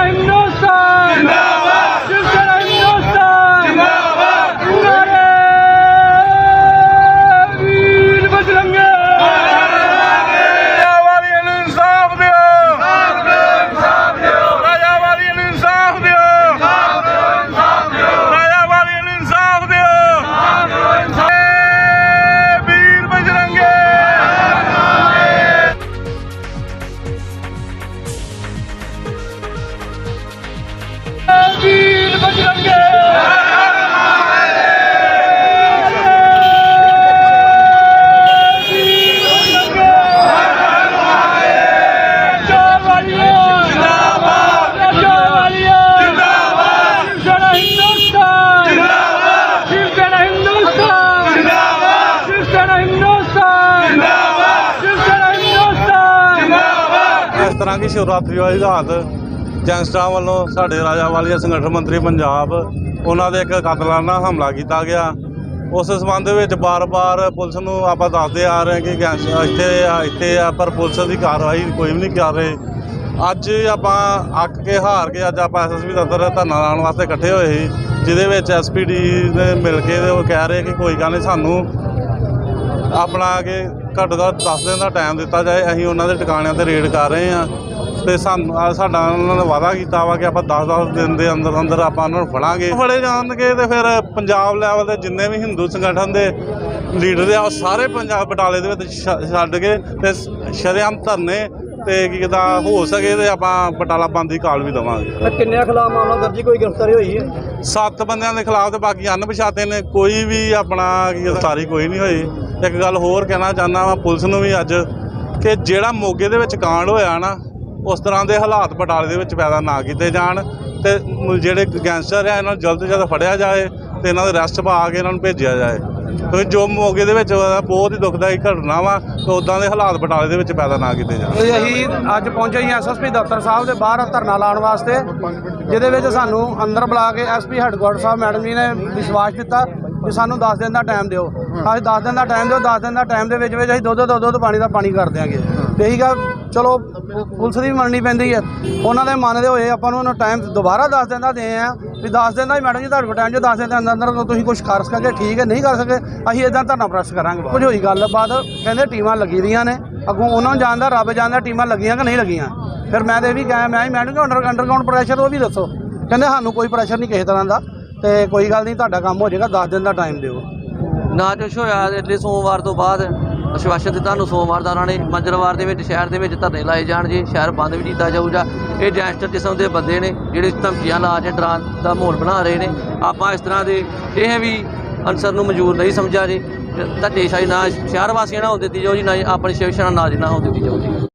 I know. ਤਰ੍ਹਾਂ ਦੀ ਸ਼ਿਵਰਾਤਰੀ ਵਾਲੀ ਰਾਤ ਗੈਂਗਸਟਰਾਂ ਵੱਲੋਂ ਸਾਡੇ ਰਾਜਾ ਵਾਲੀਆ ਸੰਗਠਨ ਮੰਤਰੀ ਪੰਜਾਬ, ਉਹਨਾਂ ਦੇ ਇੱਕ ਕਤਲਾਨਾ ਹਮਲਾ ਕੀਤਾ ਗਿਆ। ਉਸ ਸੰਬੰਧ ਵਿੱਚ ਬਾਰ-ਬਾਰ ਪੁਲਿਸ ਨੂੰ ਆਪਾਂ ਦੱਸਦੇ ਆ ਰਹੇ ਹਾਂ ਕਿ ਗੈਂਗਸਟਰ ਇੱਥੇ ਆ ਇੱਥੇ ਆ, ਪਰ ਪੁਲਿਸ ਦੀ ਕਾਰਵਾਈ ਕੋਈ ਵੀ ਨਹੀਂ ਕਰ ਰਹੀ। ਅੱਜ ਆਪਾਂ ਅੱਕ ਕੇ ਹਾਰ ਕੇ ਅੱਜ ਆਪਾਂ ਐਸਐਸਪੀ ਦਫ਼ਤਰ ਧਰਨਾ ਲਾਉਣ ਵਾਸਤੇ ਇਕੱਠੇ ਹੋਏ ਸੀ, ਜਿਹਦੇ ਵਿੱਚ ਐਸਪੀਡੀ ਨੇ ਮਿਲ ਕੇ ਉਹ ਕਹਿ ਰਹੇ ਕਿ ਕੋਈ ਗੱਲ ਨਹੀਂ, ਸਾਨੂੰ ਆਪਣਾ ਕਿ ਘੱਟੋ ਘੱਟ 10 ਦਿਨ ਦਾ ਟਾਈਮ ਦਿੱਤਾ ਜਾਏ ਅਸੀਂ ਉਹਨਾਂ ਦੇ ਟਿਕਾਣਿਆਂ ਤੇ ਰੇਡ ਕਰ ਰਹੇ ਹਾਂ। ਤੇ ਸਾਨੂੰ ਸਾਡਾ ਉਹਨਾਂ ਨੇ ਵਾਅਦਾ ਕੀਤਾ ਵਾ ਕਿ ਆਪਾਂ 10-10 ਦਿਨ ਦੇ ਅੰਦਰ ਅੰਦਰ ਆਪਾਂ ਉਹਨਾਂ ਨੂੰ ਫੜਾਂਗੇ। ਫੜੇ ਜਾਣਗੇ ਤੇ ਫਿਰ ਪੰਜਾਬ ਲੈਵਲ ਦੇ ਜਿੰਨੇ ਵੀ ਹਿੰਦੂ ਸੰਗਠਨ ਦੇ ਲੀਡਰ ਆ ਉਹ ਸਾਰੇ ਪੰਜਾਬ ਬਟਾਲੇ ਦੇ ਵਿੱਚ ਛ- ਛੱਡ ਕੇ ਤੇ ਸ਼ਰੇਆਮ ਧਰਨੇ ਤੇ ਕੀ ਕਹਿੰਦਾ ਹੋ ਸਕੇ ਤੇ ਆਪਾਂ ਬਟਾਲਾ ਬੰਦ ਦੀ ਕਾਲ ਵੀ ਦੇਵਾਂਗੇ। ਕਿੰਨਿਆਂ ਖਿਲਾਫ ਮਾਮਲਾ ਦਰਜ ਕੋਈ ਗ੍ਰਿਫਤਾਰੀ ਹੋਈ ਹੈ? ਸੱਤ ਬੰਦਿਆਂ ਦੇ ਖਿਲਾਫ ਤੇ ਬਾਕੀ ਅਣਪਛਾਤੇ ਨੇ ਕੋਈ ਵੀ ਆਪਣਾ ਕੀ ਗ੍ਰਿਫਤਾਰੀ ਕੋਈ ਨਹੀਂ ਹੋਈ। ਇੱਕ ਗੱਲ ਹੋਰ ਕਹਿਣਾ ਚਾਹੁੰਦਾ ਵਾਂ ਪੁਲਿਸ ਨੂੰ ਵੀ ਅੱਜ ਕਿ ਜਿਹੜਾ ਮੋਗੇ ਦੇ ਵਿੱਚ ਕਾਂਡ ਹੋਇਆ ਨਾ, ਉਸ ਤਰ੍ਹਾਂ ਦੇ ਹਾਲਾਤ ਬਟਾਲੇ ਦੇ ਵਿੱਚ ਪੈਦਾ ਨਾ ਕੀਤੇ ਜਾਣ ਤੇ ਜਿਹੜੇ ਗੈਂਗਸਟਰ ਆ, ਇਹਨਾਂ ਨੂੰ ਜਲਦ ਤੋਂ ਜਲਦ ਫੜਿਆ ਜਾਏ ਤੇ ਇਹਨਾਂ ਦੇ ਅਰੈਸਟ ਪਾ ਕੇ ਇਹਨਾਂ ਨੂੰ ਭੇਜਿਆ ਜਾਏ। ਕਿਉਂਕਿ ਜੋ ਮੋਗੇ ਦੇ ਵਿੱਚ ਬਹੁਤ ਹੀ ਦੁਖਦਾਈ ਘਟਨਾ ਵਾ ਤੇ ਉਦਾਂ ਦੇ ਹਾਲਾਤ ਬਟਾਲੇ ਦੇ ਵਿੱਚ ਪੈਦਾ ਨਾ ਕੀਤੇ ਜਾਣ। ਅਸੀਂ ਅੱਜ ਪਹੁੰਚੇ ਹਾਂ ਐਸਐਸਪੀ ਦਫ਼ਤਰ ਸਾਹਿਬ ਦੇ ਬਾਹਰ ਧਰਨਾ ਲਾਉਣ ਵਾਸਤੇ, ਜਿਹਦੇ ਵਿੱਚ ਸਾਨੂੰ ਅੰਦਰ ਬੁਲਾ ਕੇ ਐਸਪੀ ਹੈੱਡਕੁਆਟਰ ਸਾਹਿਬ ਮੈਡਮ ਜੀ ਨੇ ਵਿਸ਼ਵਾਸ ਦਿੱਤਾ ਕਿ ਸਾਨੂੰ 10 ਦਿਨ ਦਾ ਟਾਈਮ ਦਿਓ। ਅਸੀਂ 10 ਦਿਨ ਦਾ ਟਾਈਮ ਦਿਓ 10 ਦਿਨ ਦਾ ਟਾਈਮ ਦੇ ਵਿੱਚ ਵਿੱਚ ਅਸੀਂ ਦੁੱਧ ਦੁੱਧ ਦੁੱਧ ਪਾਣੀ ਦਾ ਪਾਣੀ ਕਰ ਦਿਆਂਗੇ। ਤੇ ਇਹੀ ਗੱਲ ਚਲੋ ਪੁਲਿਸ ਦੀ ਮੰਨਣੀ ਪੈਂਦੀ ਹੈ। ਉਹਨਾਂ ਦੇ ਮੰਨਦੇ ਹੋਏ ਆਪਾਂ ਨੂੰ ਉਹਨਾਂ ਟਾਈਮ ਦੁਬਾਰਾ 10 ਦਿਨ ਦਾ ਦੇ ਆ। ਵੀ 10 ਦਿਨ ਦਾ ਹੀ ਮੈਡਮ ਜੀ ਤੁਹਾਡੇ ਕੋਲ ਟਾਈਮ ਜੋ 10 ਦਿਨ ਦੇ ਅੰਦਰ ਅੰਦਰ ਤੁਸੀਂ ਕੁਝ ਕਰ ਸਕੋਗੇ ਠੀਕ ਹੈ ਨਹੀਂ ਕਰ ਸਕੇ ਅਸੀਂ ਇਦਾਂ ਧਰਨਾ ਪ੍ਰੈਸ ਕਰਾਂਗੇ ਕੁਝ ਹੋਈ ਗੱਲਬਾਤ ਕਹਿੰਦੇ ਟੀਮਾਂ ਲੱਗੀ ਦੀਆਂ ਨੇ। ਅੱਗੋਂ ਉਹਨਾਂ ਨੂੰ ਜਾਣਦਾ ਰੱਬ ਜਾਣਦਾ ਟੀਮਾਂ ਲੱਗੀਆਂ ਕਿ ਨਹੀਂ ਲੱਗੀਆਂ। ਫਿਰ ਮੈਂ ਤੇ ਵੀ ਕਹਾਂ ਮੈਂ ਹੀ ਮੈਡਮ ਅੰਡਰ ਅੰਡਰਗਰਾਉਂਡ ਪ੍ਰੈਸ਼ਰ ਉਹ ਵੀ ਦੱਸੋ। ਕਹਿੰਦੇ ਸਾਨੂੰ ਕੋਈ ਪ੍ਰੈਸ਼ਰ ਨਹੀਂ ਕਿਸੇ ਤਰ੍ਹਾਂ ਦਾ। ਤੇ ਕੋਈ ਗੱਲ ਨਹੀਂ ਤੁਹਾਡਾ ਕੰਮ ਹੋ ਜਾਏਗਾ 10 ਦਿਨ ਦਾ ਟਾਈਮ ਦਿਓ। ਨਾ ਕੁਛ ਹੋਇਆ ਅਗਲੇ ਸੋਮਵਾਰ ਤੋਂ ਬਾਅਦ ਅਸ਼ਵਾਸਨ ਦਿੱਤਾ ਨੂੰ ਸੋਮਵਾਰ ਦਾ ਉਹਨਾਂ ਨੇ ਮੰਗਲਵਾਰ ਦੇ ਵਿੱਚ, ਸ਼ਹਿਰ ਦੇ ਵਿੱਚ ਧਰਨੇ ਲਾਏ ਜਾਣ ਜੀ, ਸ਼ਹਿਰ ਬੰਦ ਵੀ ਕੀਤਾ ਜਾਊਗਾ। ਇਹ ਗੈਂਗਸਟਰ ਕਿਸਮ ਦੇ ਬੰਦੇ ਨੇ, ਜਿਹੜੇ ਧਮਕੀਆਂ ਲਾ ਕੇ ਡਰਾਂ ਦਾ ਮਾਹੌਲ ਬਣਾ ਰਹੇ ਨੇ। ਆਪਾਂ ਇਸ ਤਰ੍ਹਾਂ ਦੇ ਇਹ ਵੀ ਅਨਸਰ ਨੂੰ ਮਨਜ਼ੂਰ ਨਹੀਂ ਸਮਝਿਆ ਜੀ। ਧੱਕੇਸ਼ਾਹੀ ਨਾ ਸ਼ਹਿਰ ਵਾਸੀਆਂ ਨਾਲ ਹੋਣ ਦਿੱਤੀ ਜਾਊ ਜੀ, ਨਾ ਹੀ ਆਪਣੀ ਸ਼ਿਵ ਸੈਨਾ ਨਾਲ ਜੀ ਨਾ ਹੋਣ ਦਿੱਤੀ ਜਾਊ ਜੀ।